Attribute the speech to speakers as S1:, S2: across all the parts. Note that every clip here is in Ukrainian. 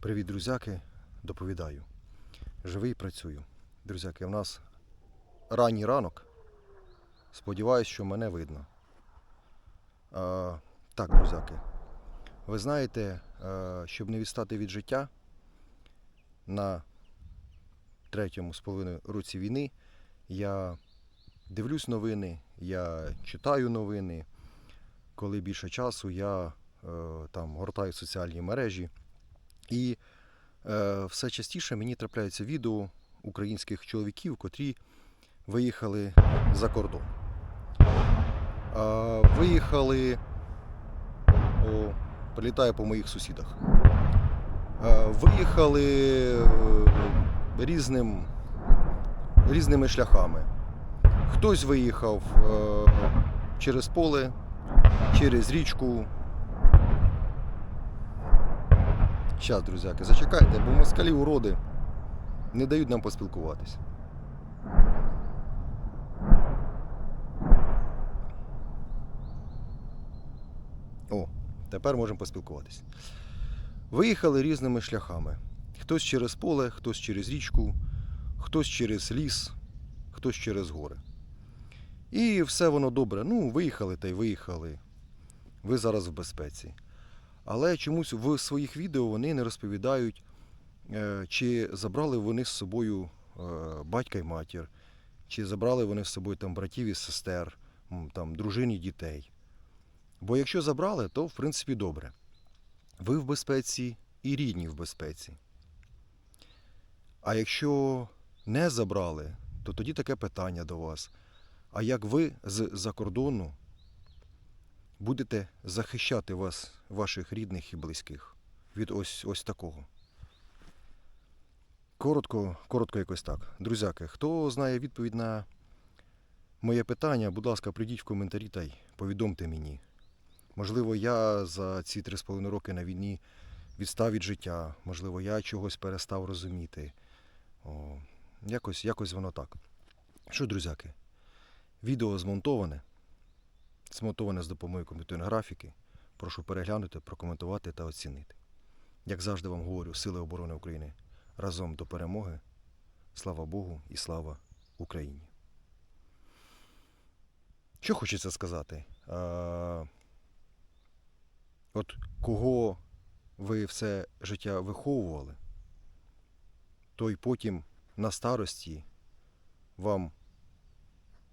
S1: Привіт, друзяки, доповідаю. Живий працюю. Друзяки, в нас ранній ранок. Сподіваюсь, що мене видно. А, так, друзяки. Ви знаєте, щоб не відстати від життя на третьому з половиною році війни, я дивлюсь новини, я читаю новини. Коли більше часу, я е, там гортаю соціальні мережі. І е, все частіше мені трапляються відео українських чоловіків, котрі виїхали за кордон. А, виїхали, о, прилітає по моїх сусідах. А, виїхали е, різним, різними шляхами. Хтось виїхав е, через поле, через річку, Щас, друзяки, зачекайте, бо москалі уроди не дають нам поспілкуватись. О, тепер можемо поспілкуватись. Виїхали різними шляхами. Хтось через поле, хтось через річку, хтось через ліс, хтось через гори. І все воно добре. Ну, виїхали та й виїхали. Ви зараз в безпеці. Але чомусь в своїх відео вони не розповідають, е, чи забрали вони з собою е, батька і матір, чи забрали вони з собою там братів і сестер, там, дружин і дітей. Бо якщо забрали, то в принципі добре. Ви в безпеці і рідні в безпеці. А якщо не забрали, то тоді таке питання до вас. А як ви з-за кордону будете захищати вас, ваших рідних і близьких від ось, ось такого. Коротко, коротко якось так. Друзяки, хто знає відповідь на моє питання, будь ласка, прийдіть в коментарі та й повідомте мені. Можливо, я за ці три з половиною роки на війні відстав від життя, можливо, я чогось перестав розуміти. О, якось, якось воно так. Що, друзяки, відео змонтоване змонтоване з допомогою комп'ютерної графіки. Прошу переглянути, прокоментувати та оцінити. Як завжди вам говорю, Сили оборони України разом до перемоги. Слава Богу і слава Україні. Що хочеться сказати? От кого ви все життя виховували, той потім на старості вам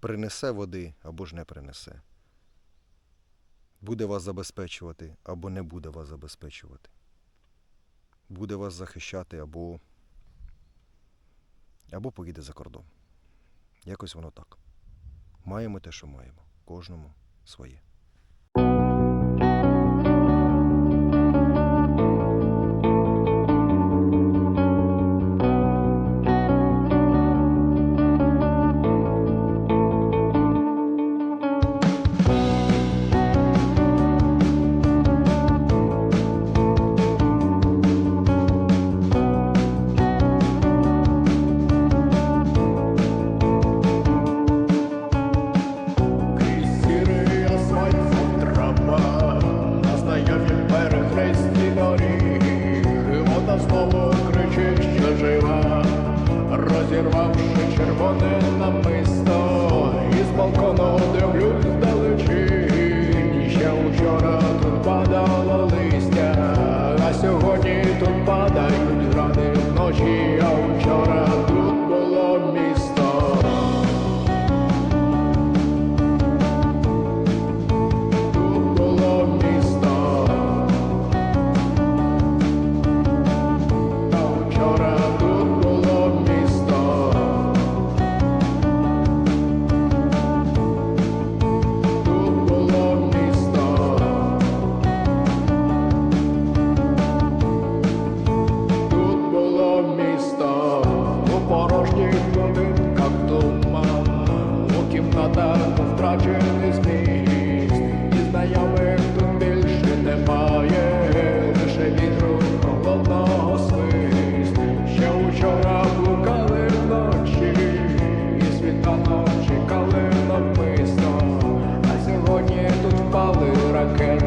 S1: принесе води або ж не принесе буде вас забезпечувати або не буде вас забезпечувати. Буде вас захищати або, або поїде за кордон. Якось воно так. Маємо те, що маємо. Кожному своє.
S2: para que